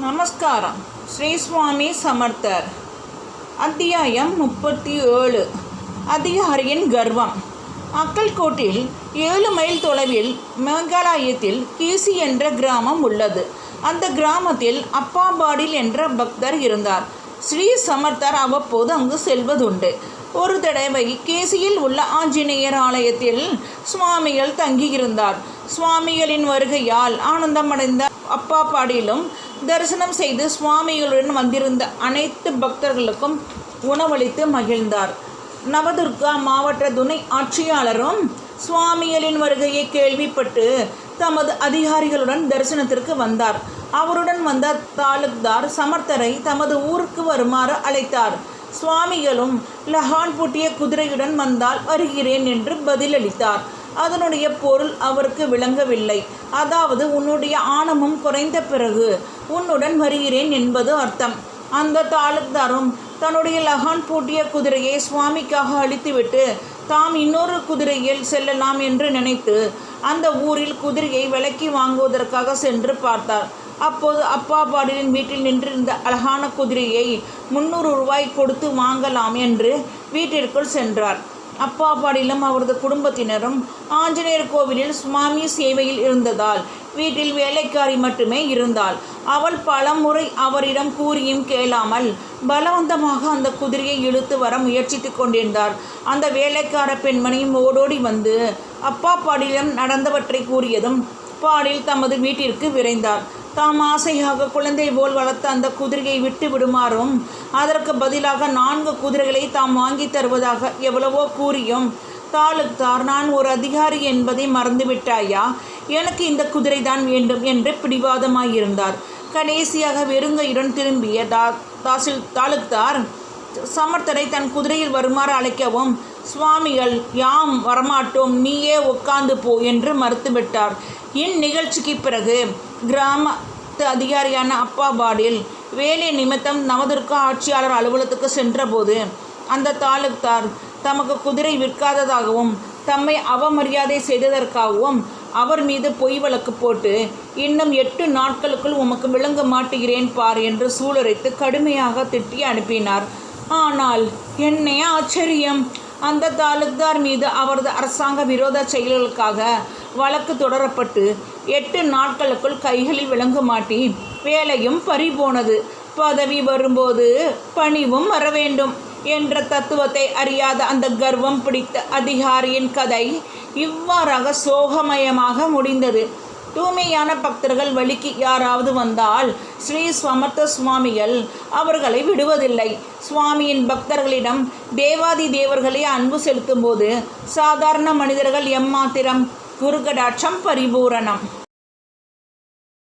நமஸ்காரம். ஸ்ரீ சுவாமி சமர்த்தர். அத்தியாயம் முப்பத்தி ஏழு அதிகாரியின் கர்வம். அக்கல்கோட்டில் ஏழு மைல் தொலைவில் மேகாலயத்தில் கீசி என்ற கிராமம் உள்ளது. அந்த கிராமத்தில் அப்பாபாடில் என்ற பக்தர் இருந்தார். ஸ்ரீ சமர்த்தர் அவ்வப்போது அங்கு செல்வதுண்டு. ஒரு தடவை கேசியில் உள்ள ஆஞ்சநேயர் ஆலயத்தில் சுவாமிகள் தங்கியிருந்தார். சுவாமிகளின் வருகையால் ஆனந்தமடைந்த அப்பாப்பாடியிலும் தரிசனம் செய்து சுவாமிகளுடன் வந்திருந்த அனைத்து பக்தர்களுக்கும் உணவளித்து மகிழ்ந்தார். நவதுர்கா மாவட்ட துணை ஆட்சியாளரும் சுவாமிகளின் வருகையை கேள்விப்பட்டு தமது அதிகாரிகளுடன் தரிசனத்திற்கு வந்தார். அவருடன் வந்த தாலுக்தார் சமர்த்தரை தமது ஊருக்கு வருமாறு அழைத்தார். சுவாமிகளும் லஹான் பூட்டிய குதிரையுடன் வந்தால் வருகிறேன் என்று பதிலளித்தார். அதனுடைய பொருள் அவருக்கு விளங்கவில்லை. அதாவது உன்னுடைய ஆணவம் குறைந்த பிறகு உன்னுடன் வருகிறேன் என்பது அர்த்தம். அந்த தாலுக்தாரும் தன்னுடைய லகான் பூட்டிய குதிரையை சுவாமிக்காக அழித்துவிட்டு தாம் இன்னொரு குதிரையில் செல்லலாம் என்று நினைத்து அந்த ஊரில் குதிரையை விலக்கி வாங்குவதற்காக சென்று பார்த்தார். அப்போது அப்பா பாடலின் வீட்டில் நின்றிருந்த அழகான குதிரையை முந்நூறு ரூபாய் கொடுத்து வாங்கலாம் என்று வீட்டிற்குள் சென்றார். அப்பா பாடிலும் அவரது குடும்பத்தினரும் ஆஞ்சநேயர் கோவிலில் சுவாமி சேவையில் இருந்ததால் வீட்டில் வேலைக்காரி மட்டுமே இருந்தாள். அவள் பல முறை அவரிடம் கூறியும் கேளாமல் பலவந்தமாக அந்த குதிரையை இழுத்து வர முயற்சித்து கொண்டிருந்தார். அந்த வேலைக்கார பெண்மணியும் ஓடோடி வந்து அப்பா பாடியிடம் நடந்தவற்றை கூறியதும் பாடில் தமது வீட்டிற்கு விரைந்தார். தாம் ஆசையாக குழந்தை போல் வளர்த்த அந்த குதிரையை விட்டு விடுமாறும் அதற்கு பதிலாக நான்கு குதிரைகளை தாம் வாங்கி தருவதாக எவ்வளவோ கூறியும் தாலுக்தார் நான் ஒரு அதிகாரி என்பதை மறந்துவிட்டாயா? எனக்கு இந்த குதிரை தான் வேண்டும் என்று பிடிவாதமாயிருந்தார். கடைசியாக வெறுங்கையுடன் திரும்பிய தா தாசில் தாலுக்தார் சமர்த்தரை தன் குதிரையில் வருமாறு அழைக்கவும் சுவாமிகள் யாம் வரமாட்டோம் நீயே உட்கார்ந்து போ என்று மறுத்துவிட்டார். இந்நிகழ்ச்சிக்கு பிறகு கிராமத்து அதிகாரியான அப்பா பாடில் வேலை நிமித்தம் நவதுர்கா ஆட்சியாளர் அலுவலகத்துக்கு சென்றபோது அந்த தாலுக்தார் தமக்கு குதிரை விற்காததாகவும் தம்மை அவமரியாதை செய்ததற்காகவும் அவர் மீது பொய் வழக்கு போட்டு இன்னும் எட்டு நாட்களுக்குள் உமக்கு விளங்க மாட்டுகிறேன் பார் என்று சூளுரைத்து கடுமையாக திட்டி அனுப்பினார். ஆனால் என்னே ஆச்சரியம் அந்த தாலுக்தார் மீது அவரது அரசாங்க விரோத செயல்களுக்காக வழக்கு தொடரப்பட்டு எட்டு நாட்களுக்குள் கைகளில் விளங்குமாட்டி வேலையும் பறிபோனது. பதவி வரும்போது பணிவும் வர வேண்டும் என்ற தத்துவத்தை அறியாத அந்த கர்வம் பிடித்த அதிகாரியின் கதை இவ்வாறாக சோகமயமாக முடிந்தது. தூய்மையான பக்தர்கள் வழிக்கு யாராவது வந்தால் ஸ்ரீ சமர்த்த சுவாமிகள் அவர்களை விடுவதில்லை. சுவாமியின் பக்தர்களிடம் தேவாதி தேவர்களே அன்பு செலுத்தும் போது சாதாரண மனிதர்கள் எம்மாத்திரம் குருகடாட்சம் பரிபூரணம்.